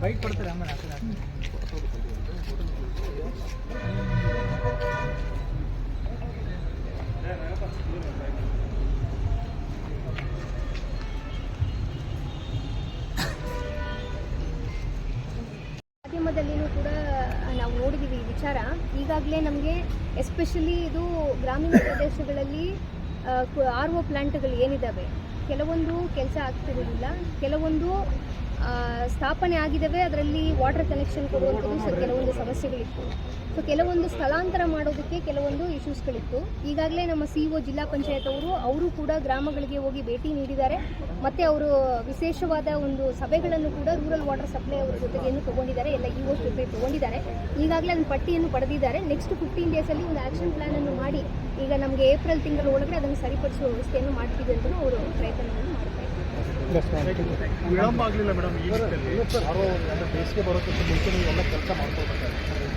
Bike ಕೊಡ್ತಾರೆ ಆಮೇಲೆ. ಮಾಧ್ಯಮದಲ್ಲಿನೂ ಕೂಡ ವಿಚಾರ. ಈಗಾಗಲೇ ನಮಗೆ ಎಸ್ಪೆಷಲಿ ಇದು ಗ್ರಾಮೀಣ ಪ್ರದೇಶಗಳಲ್ಲಿ ಆರ್ ಒ ಪ್ಲ್ಯಾಂಟ್ಗಳು ಏನಿದ್ದಾವೆ ಕೆಲವೊಂದು ಕೆಲಸ ಆಗ್ತಿರಲಿಲ್ಲ ಕೆಲವೊಂದು ಸ್ಥಾಪನೆ ಆಗಿದ್ದಾವೆ ಅದರಲ್ಲಿ ವಾಟರ್ ಕನೆಕ್ಷನ್ ಕೊಡುವಂಥದ್ದು ಸರ್ ಕೆಲವೊಂದು ಸಮಸ್ಯೆಗಳಿತ್ತು. ಸೊ ಕೆಲವೊಂದು ಸ್ಥಳಾಂತರ ಮಾಡೋದಕ್ಕೆ ಕೆಲವೊಂದು ಇಶ್ಯೂಸ್ಗಳಿತ್ತು ಈಗಾಗಲೇ ನಮ್ಮ ಸಿ ಒ ಜಿಲ್ಲಾ ಪಂಚಾಯತ್ ಅವರು ಅವರು ಕೂಡ ಗ್ರಾಮಗಳಿಗೆ ಹೋಗಿ ಭೇಟಿ ನೀಡಿದ್ದಾರೆ. ಮತ್ತು ಅವರು ವಿಶೇಷವಾದ ಒಂದು ಸಭೆಗಳನ್ನು ಕೂಡ ರೂರಲ್ ವಾಟರ್ ಸಪ್ಲೈ ಅವ್ರ ಏನು ತಗೊಂಡಿದ್ದಾರೆ. ಎಲ್ಲ ಇ ಜೊತೆ ತಗೊಂಡಿದ್ದಾರೆ. ಈಗಾಗಲೇ ಅದನ್ನು ಪಟ್ಟಿಯನ್ನು ಪಡೆದಿದ್ದಾರೆ. ನೆಕ್ಸ್ಟ್ ಫಿಫ್ಟೀನ್ ಡೇಸಲ್ಲಿ ಒಂದು ಆ್ಯಕ್ಷನ್ ಪ್ಲ್ಯಾನನ್ನು ಮಾಡಿ, ಈಗ ನಮಗೆ ಏಪ್ರಿಲ್ ತಿಂಗಳ ಒಳಗಡೆ ಅದನ್ನು ಸರಿಪಡಿಸುವ ವ್ಯವಸ್ಥೆಯನ್ನು ಮಾಡ್ತೀವಿ ಅಂತಲೂ ಅವರು ಪ್ರಯತ್ನವನ್ನು ಮಾಡ್ತಾ ಇದ್ದಾರೆ. ವಿಳಂಬ ಆಗಲಿಲ್ಲ ಮೇಡಮ್ ಯಾರೋ ಅಂದರೆ ಬೇಸಿಗೆ ಬರೋಕ್ಕಿಂತ ಮುಂಚೆ ನೀವೆಲ್ಲ ಕೆಲಸ ಮಾಡ್ಕೊಳ್ಬೇಕಾಗಿತ್ತು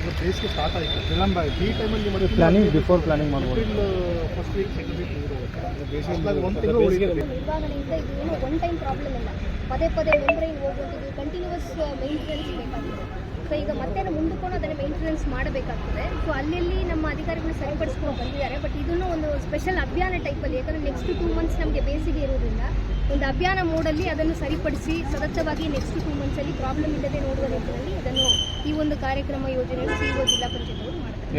ಈಗ ಬೇಸಿಗೆ ಸ್ಟಾರ್ಟ್ ಆಯಿತು. ವಿಳಂಬ ಆಯಿತು. ಈ ಟೈಮಲ್ಲಿ ನಿಮಗೆ ಪ್ಲಾನಿಂಗ್ ಬಿಫೋರ್ ಪ್ಲಾನಿಂಗ್ ಮಾಡ್ಬೋದು. ಫಸ್ಟ್ ವೀಕ್ ಸೆಕೆಂಡ್ ವೀಕ್ ಬೇಸಿಗೆ ಒಂದು ತಿಂಗಳು ಉಳಿದಿದೆ ನಿರ್ವಹಣೆಯಿಂದ ಇದು ಏನು ಒನ್ ಟೈಮ್ ಪ್ರಾಬ್ಲಮ್ ಇಲ್ಲ. ಪದೇ ಪದೇ ಮೆಂಬ್ರೈನ್ ಹೋಗುವಂಥದ್ದು ಕಂಟಿನ್ಯೂಸ್ ಮೇಂಟೆನೆನ್ಸ್ ಬೇಕಾಗಿದೆ ಸೊ ಈಗ ಮತ್ತೆ ಮುಂದುಕೊಂಡು ಮುಂದಕ್ಕೂ ಅದನ್ನು ಮೇಂಟೆನೆನ್ಸ್ ಮಾಡಬೇಕಾಗ್ತದೆ. ಸೊ ಅಲ್ಲೆಲ್ಲಿ ನಮ್ಮ ಅಧಿಕಾರಿಗಳು ಸರಿಪಡಿಸ್ಕೊಂಡು ಬಂದಿದ್ದಾರೆ. ಬಟ್ ಇದನ್ನು ಒಂದು ಸ್ಪೆಷಲ್ ಅಭಿಯಾನ ಟೈಪಲ್ಲಿ ಯಾಕಂದರೆ ನೆಕ್ಸ್ಟ್ ಟೂ ಮಂತ್ಸ್ ನಮಗೆ ಬೇಸಿಗೆ ಇರೋದ್ರಿಂದ ಒಂದು ಅಭಿಯಾನ ಮೋಡಲ್ಲಿ ಅದನ್ನು ಸರಿಪಡಿಸಿ ಸತತವಾಗಿ ನೆಕ್ಸ್ಟ್ ಟೂ ಮಂತ್ಸಲ್ಲಿ ಪ್ರಾಬ್ಲಮ್ ಇಲ್ಲದೆ ನೋಡುವ ನಿಟ್ಟಿನಲ್ಲಿ ಅದನ್ನು ಈ ಒಂದು ಕಾರ್ಯಕ್ರಮ ಯೋಜನೆಯನ್ನು ಸಿ ಒ ಜಿಲ್ಲಾ ಪಂಚಾಯತ್ ಅವರು ಮಾಡ್ತಾರೆ